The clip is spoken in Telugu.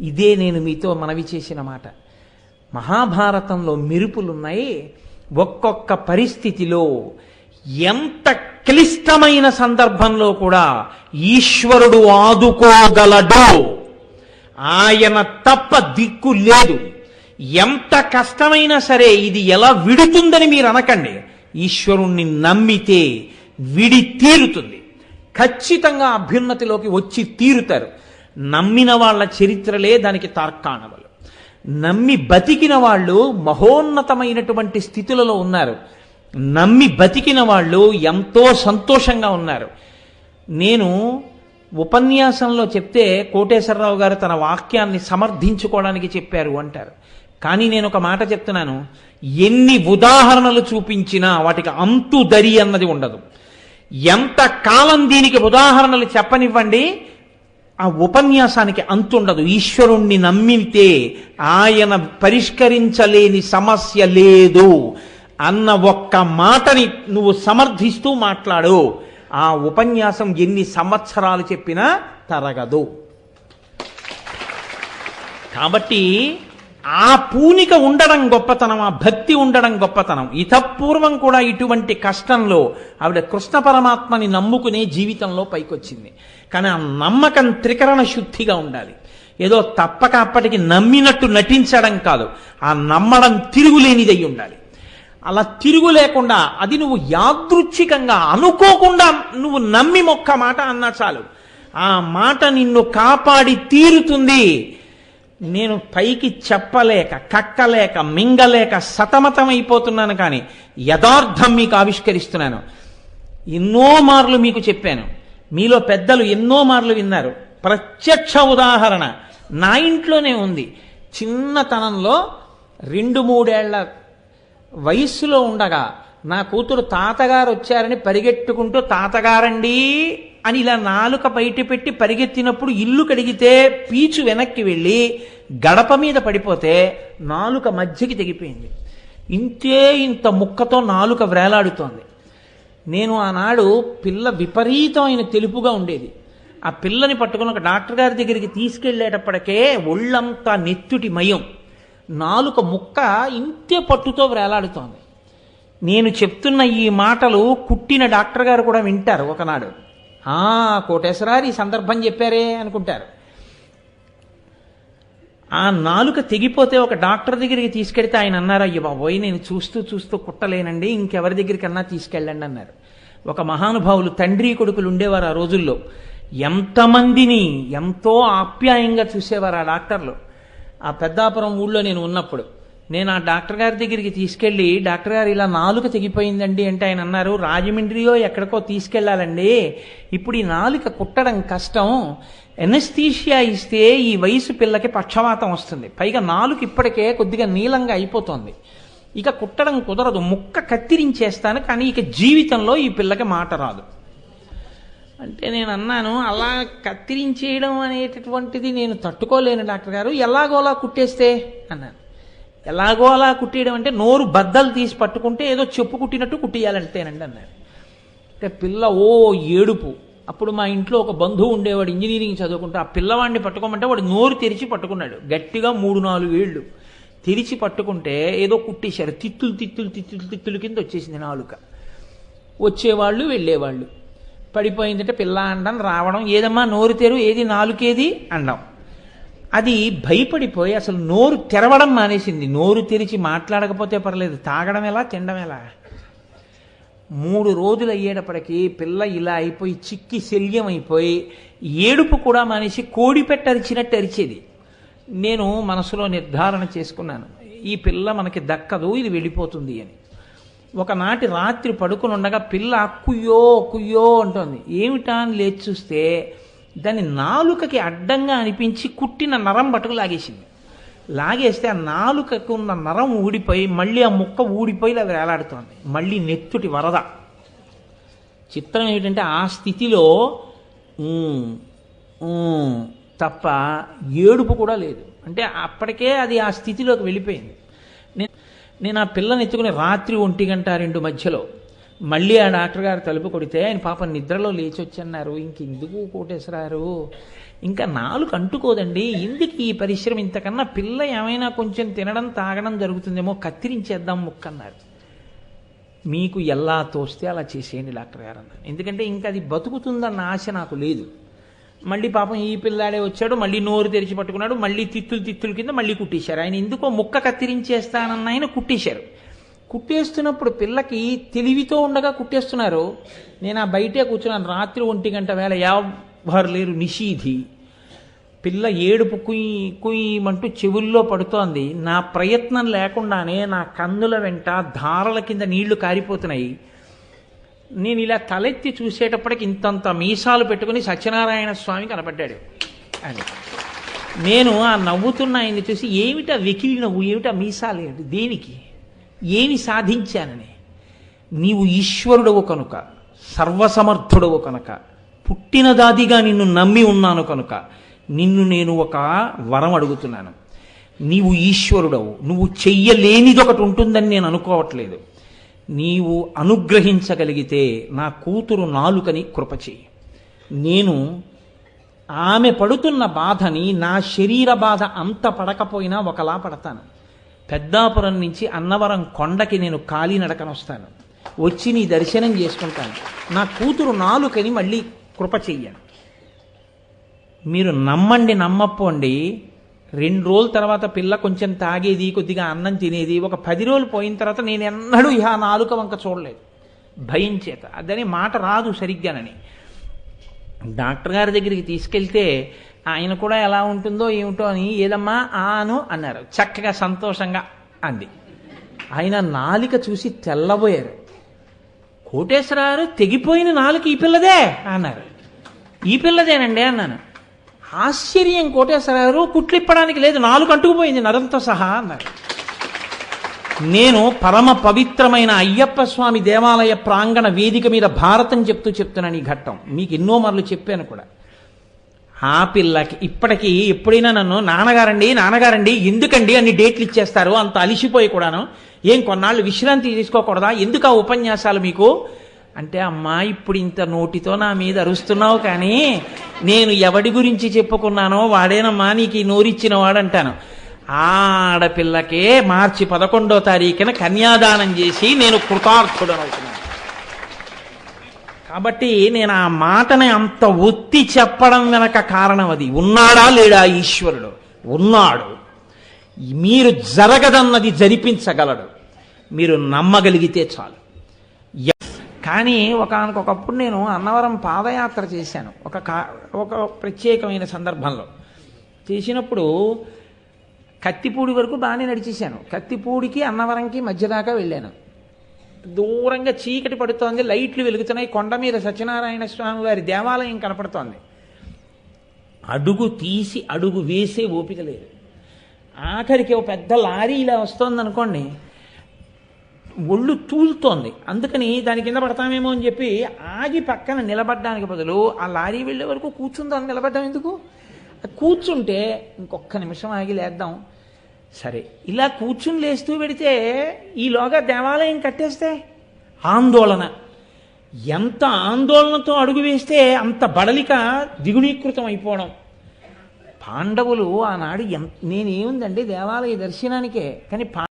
ఇదే నేను మీతో మనవి చేసిన మాట. మహాభారతంలో మెరుపులున్నాయి. ఒక్కొక్క పరిస్థితిలో ఎంత క్లిష్టమైన సందర్భంలో కూడా ఈశ్వరుడు ఆదుకోగలడు. ఆయన తప్ప దిక్కు లేదు. ఎంత కష్టమైనా సరే ఇది ఎలా విడుతుందని మీరు అనకండి. ఈశ్వరుణ్ణి నమ్మితే విడి తీరుతుంది. ఖచ్చితంగా అభ్యున్నతిలోకి వచ్చి తీరుతారు. నమ్మిన వాళ్ళ చరిత్రలే దానికి తార్కాణములు. నమ్మి బతికిన వాళ్ళు మహోన్నతమైనటువంటి స్థితులలో ఉన్నారు. నమ్మి బతికిన వాళ్ళు ఎంతో సంతోషంగా ఉన్నారు. నేను ఉపన్యాసంలో చెప్తే కోటేశ్వరరావు గారు తన వాక్యాన్ని సమర్థించుకోవడానికి చెప్పారు అంటారు. కానీ నేను ఒక మాట చెప్తున్నాను. ఎన్ని ఉదాహరణలు చూపించినా వాటికి అంతు దరి అన్నది ఉండదు. ఎంత కాలం దీనికి ఉదాహరణలు చెప్పనివ్వండి ఆ ఉపన్యాసానికి అంతుండదు. ఈశ్వరుణ్ణి నమ్మితే ఆయన పరిష్కరించలేని సమస్య లేదు. అన్న ఒక్క మాటని నువ్వు సమర్థిస్తూ మాట్లాడు. ఆ ఉపన్యాసం ఎన్ని సంవత్సరాలు చెప్పినా తరగదు. కాబట్టి ఆ పూనిక ఉండడం గొప్పతనం ఆ భక్తి ఉండడం గొప్పతనం. ఇతపూర్వం కూడా ఇటువంటి కష్టంలో ఆవిడ కృష్ణ పరమాత్మని నమ్ముకునే జీవితంలో పైకొచ్చింది. కానీ ఆ నమ్మకం త్రికరణ శుద్ధిగా ఉండాలి. ఏదో తప్పక అప్పటికి నమ్మినట్టు నటించడం కాదు. ఆ నమ్మడం తిరుగులేనిదై ఉండాలి. అలా తిరుగు లేకుండా అది నువ్వు యాదృచ్ఛికంగా అనుకోకుండా నువ్వు నమ్మి మొక్క మాట అన్నా చాలు. ఆ మాట నిన్ను కాపాడి తీరుతుంది. నేను పైకి చెప్పలేక కక్కలేక మింగలేక సతమతమైపోతున్నాను కానీ యథార్థం మీకు ఆవిష్కరిస్తున్నాను. ఎన్నో మార్లు మీకు చెప్పాను. మీలో పెద్దలు ఎన్నో మార్లు విన్నారు. ప్రత్యక్ష ఉదాహరణ నా ఇంట్లోనే ఉంది. చిన్నతనంలో రెండు మూడేళ్ళ వయస్సులో ఉండగా నా కూతురు తాతగారు వచ్చారని పరిగెట్టుకుంటూ తాతగారండి అని ఇలా నాలుక బయట పెట్టి పరిగెత్తినప్పుడు ఇల్లు కడిగితే పీచు వెనక్కి వెళ్ళి గడప మీద పడిపోతే నాలుక మధ్యకి తెగిపోయింది. ఇంతే ఇంత ముక్కతో నాలుక వ్రేలాడుతోంది. నేను ఆనాడు పిల్ల విపరీతమైన తెలుపుగా ఉండేది. ఆ పిల్లని పట్టుకుని ఒక డాక్టర్ గారి దగ్గరికి తీసుకెళ్ళేటప్పటికే ఒళ్ళంతా నెత్తుటి మయం. నాలుక ముక్క ఇంతే పట్టుతో వ్రేలాడుతోంది. నేను చెప్తున్న ఈ మాటలు కుట్టిన డాక్టర్ గారు కూడా వింటారు ఒకనాడు. కోటేశ్వరారు ఈ సందర్భం చెప్పారే అనుకుంటారు. ఆ నాలుక తెగిపోతే ఒక డాక్టర్ దగ్గరికి తీసుకెడితే ఆయన అన్నారు అయ్యో బాబోయ్ నేను చూస్తూ చూస్తూ కుట్టలేనండి ఇంకెవరి దగ్గరికన్నా తీసుకెళ్ళండి అన్నారు. ఒక మహానుభావులు తండ్రి కొడుకులు ఉండేవారు ఆ రోజుల్లో. ఎంతమందిని ఎంతో ఆప్యాయంగా చూసేవారు ఆ డాక్టర్లు. ఆ పెద్దాపురం ఊళ్ళో నేను ఉన్నప్పుడు నేను ఆ డాక్టర్ గారి దగ్గరికి తీసుకెళ్ళి డాక్టర్ గారు ఇలా నాలుక తెగిపోయిందండి అంటే ఆయన అన్నారు రాజమండ్రియో ఎక్కడికో తీసుకెళ్ళాలండి ఇప్పుడు ఈ నాలుక కుట్టడం కష్టం. ఎనస్థీషియా ఇస్తే ఈ వయసు పిల్లకి పక్షవాతం వస్తుంది. పైగా నాలుక ఇప్పటికే కొద్దిగా నీలంగా అయిపోతుంది. ఇక కుట్టడం కుదరదు. ముక్క కత్తిరించేస్తాను కానీ ఇక జీవితంలో ఈ పిల్లకి మాట రాదు. అంటే నేను అన్నాను అలా కత్తిరించేయడం అనేటటువంటిది నేను తట్టుకోలేను డాక్టర్ గారు. ఎలాగోలా కుట్టేస్తే? అన్నాను. ఎలాగో అలా కుట్టేయడం అంటే నోరు బద్దలు తీసి పట్టుకుంటే ఏదో చెప్పు కుట్టినట్టు కుట్టియాలంటేనండి అన్నారు. అంటే పిల్ల ఓ ఏడుపు. అప్పుడు మా ఇంట్లో ఒక బంధువు ఉండేవాడు ఇంజనీరింగ్ చదువుకుంటే. ఆ పిల్లవాడిని పట్టుకోమంటే వాడు నోరు తెరిచి పట్టుకున్నాడు. గట్టిగా మూడు నాలుగు ఏళ్ళు. తెరిచి పట్టుకుంటే ఏదో కుట్టేశారు. తిత్తులు తిత్తులు తిత్తులు తిత్తులు కింద వచ్చేసింది నాలుక. వచ్చేవాళ్ళు వెళ్ళేవాళ్ళు. పడిపోయిందంటే పిల్ల అండం రావడం ఏదమ్మా నోరు తెరు ఏది నాలుకేది అండం. అది భయపడిపోయి అసలు నోరు తెరవడం మానేసింది. నోరు తెరిచి మాట్లాడకపోతే పర్లేదు. తాగడం ఎలా తినడం ఎలా? మూడు రోజులు అయ్యేటప్పటికి పిల్ల ఇలా అయిపోయి చిక్కి శల్యం అయిపోయి ఏడుపు కూడా మానేసి కోడిపెట్ట అరిచినట్టు అరిచేది. నేను మనసులో నిర్ధారణ చేసుకున్నాను. ఈ పిల్ల మనకి దక్కదు ఇది వెళ్ళిపోతుంది అని. ఒకనాటి రాత్రి పడుకుని ఉండగా పిల్ల కుయ్యో కుయ్యో అంటోంది. ఏమిటా అని లేచి చూస్తే దాని నాలుకకి అడ్డంగా అనిపించి కుట్టిన నరం బటుకు లాగేసింది. లాగేస్తే ఆ నాలుకకు ఉన్న నరం ఊడిపోయి మళ్ళీ ఆ ముక్క ఊడిపోయి అది వేలాడుతోంది. మళ్ళీ నెత్తుటి వరద. చిత్రం ఏమిటంటే ఆ స్థితిలో ఊ, తప్ప ఏడుపు కూడా లేదు. అంటే అప్పటికే అది ఆ స్థితిలోకి వెళ్ళిపోయింది. నేను నేను ఆ పిల్లని ఎత్తుకుని రాత్రి ఒంటి గంట రెండు మధ్యలో మళ్ళీ ఆ డాక్టర్ గారు తలుపు కొడితే ఆయన పాపం నిద్రలో లేచి వచ్చన్నారు ఇంకెందుకు కోటేశ్వరారు ఇంకా నాలుగు అంటుకోదండి. ఎందుకు ఈ పరిశ్రమ ఇంతకన్నా పిల్ల ఏమైనా కొంచెం తినడం తాగడం జరుగుతుందేమో కత్తిరించేద్దాం ముక్కన్నారు. మీకు ఎలా తోస్తే అలా చేసేయండి డాక్టర్ గారు అన్నారు. ఎందుకంటే ఇంకా అది బతుకుతుందన్న ఆశ నాకు లేదు. మళ్ళీ పాపం ఈ పిల్లాడే వచ్చాడు మళ్ళీ నోరు తెరిచి పట్టుకున్నాడు మళ్ళీ తిత్తులు తిత్తుల కింద మళ్ళీ కుట్టేశారు. ఆయన ఎందుకో ముక్క కత్తిరించేస్తానన్న ఆయన కుట్టేశారు. కుట్టేస్తున్నప్పుడు పిల్లకి తెలివితో ఉండగా కుట్టేస్తున్నారు. నేను ఆ బయటే కూర్చున్నాను. రాత్రి ఒంటి గంట వేళ ఎవరు లేరు. నిషీధి. పిల్ల ఏడుపు కుయ్యి కుయ్యమంటూ చెవుల్లో పడుతోంది. నా ప్రయత్నం లేకుండానే నా కన్నుల వెంట ధారల కింద నీళ్ళు కారిపోతున్నాయి. నేను ఇలా తలెత్తి చూసేటప్పటికి ఇంతంత మీసాలు పెట్టుకుని సత్యనారాయణ స్వామి కనపడ్డాడు. అని. నేను ఆ నవ్వుతున్న ఆయన్ని చూసి ఏమిటా వెకిలి నవ్వు? ఏమిటా మీసాలు? ఏమిటి దేనికి? ఏమి సాధించానని. నీవు ఈశ్వరుడవు కనుక సర్వసమర్థుడవు కనుక పుట్టినదాదిగా నిన్ను నమ్మి ఉన్నాను కనుక నిన్ను నేను ఒక వరం అడుగుతున్నాను. నీవు ఈశ్వరుడవు నువ్వు చెయ్యలేనిదొకటి ఉంటుందని నేను అనుకోవట్లేదు. నీవు అనుగ్రహించగలిగితే నా కూతురు నాలుకని కృపచేయి నేను ఆమె పడుతున్న బాధని నా శరీర బాధ అంత పడకపోయినా ఒకలా పడతాను. పెద్దాపురం నుంచి అన్నవరం కొండకి నేను కాలినడకన వస్తాను వచ్చి నీ దర్శనం చేసుకుంటాను. నా కూతురు నాలుకని మళ్ళీ కృప చెయ్యను. మీరు నమ్మండి నమ్మపోండి రెండు రోజుల తర్వాత పిల్ల కొంచెం తాగేది కొద్దిగా అన్నం తినేది ఒక పది రోజులు పోయిన తర్వాత నేను ఎన్నడూ ఇహ నాలుక వంక చూడలేదు. భయం చేత. అదని మాట రాదు సరిగ్గానని. డాక్టర్ గారి దగ్గరికి తీసుకెళ్తే ఆయన కూడా ఎలా ఉంటుందో ఏమిటో అని ఏదమ్మా ఆను అన్నారు. చక్కగా సంతోషంగా అంది. ఆయన నాలిక చూసి తెల్లబోయారు. కోటేశ్వరారు తెగిపోయిన నాలుక ఈ పిల్లదే అన్నారు. ఈ పిల్లదేనండి అన్నాను. ఆశ్చర్యం కోటేశ్వరారు కుట్లిప్పడానికి లేదు నాలుగు అంటుకుపోయింది నరంతో సహా అన్నారు. నేను పరమ పవిత్రమైన అయ్యప్ప స్వామి దేవాలయ ప్రాంగణ వేదిక మీద భారతం చెప్తూ చెప్తున్నాను ఈ ఘట్టం. మీకు ఎన్నో మార్లు చెప్పాను కూడా. ఆ పిల్లకి ఇప్పటికీ ఎప్పుడైనా నన్ను నాన్నగారండి నాన్నగారండి ఎందుకండి అన్ని డేట్లు ఇచ్చేస్తారు అంత అలిసిపోయి కూడాను. ఏం కొన్నాళ్ళు విశ్రాంతి తీసుకోకూడదా? ఎందుకు ఆ ఉపన్యాసాలు మీకు? అంటే అమ్మా ఇప్పుడు ఇంత నోటితో నా మీద అరుస్తున్నావు కానీ నేను ఎవడి గురించి చెప్పుకున్నానో వాడేనమ్మా నీకు ఈ నోరిచ్చిన వాడంటాను ఆడపిల్లకే మార్చి పదకొండో తారీఖున కన్యాదానం చేసి నేను కృతార్థుడనవుతున్నాను. కాబట్టి నేను ఆ మాటని అంత ఒత్తి చెప్పడం వెనక కారణం అది. ఉన్నాడా లేడా ఈశ్వరుడు? ఉన్నాడు. మీరు జరగదన్నది జరిపించగలడు. మీరు నమ్మగలిగితే చాలు. కానీ ఒకనకొకప్పుడు నేను అన్నవరం పాదయాత్ర చేశాను. ఒక కా ఒక ప్రత్యేకమైన సందర్భంలో. చేసినప్పుడు కత్తిపూడి వరకు బాగానే నడిచేశాను. కత్తిపూడికి అన్నవరంకి మధ్య దాకా వెళ్ళాను. దూరంగా చీకటి పడుతోంది లైట్లు వెలుగుతున్నాయి కొండ మీద సత్యనారాయణ స్వామి వారి దేవాలయం కనపడుతోంది. అడుగు తీసి అడుగు వేసే ఓపిక లేదు. ఆఖరికి ఒక పెద్ద లారీ ఇలా వస్తోందనుకోండి ఒళ్ళు తూలుతోంది. అందుకని దాని కింద పడతామేమో అని చెప్పి ఆగి పక్కన నిలబడ్డానికి బదులు ఆ లారీ వెళ్ళే వరకు కూర్చుందాం. నిలబడ్డాం ఎందుకు? కూర్చుంటే ఇంకొక్క నిమిషం ఆగి లేద్దాం. సరే ఇలా కూర్చుని లేస్తూ పెడితే ఈలోగా దేవాలయం కట్టేస్తే? ఆందోళన. ఎంత ఆందోళనతో అడుగు వేస్తే అంత బడలిక దిగుణీకృతం అయిపోవడం. పాండవులు ఆనాడు ఎం నేనేముందండి దేవాలయ దర్శనానికే కానీ పా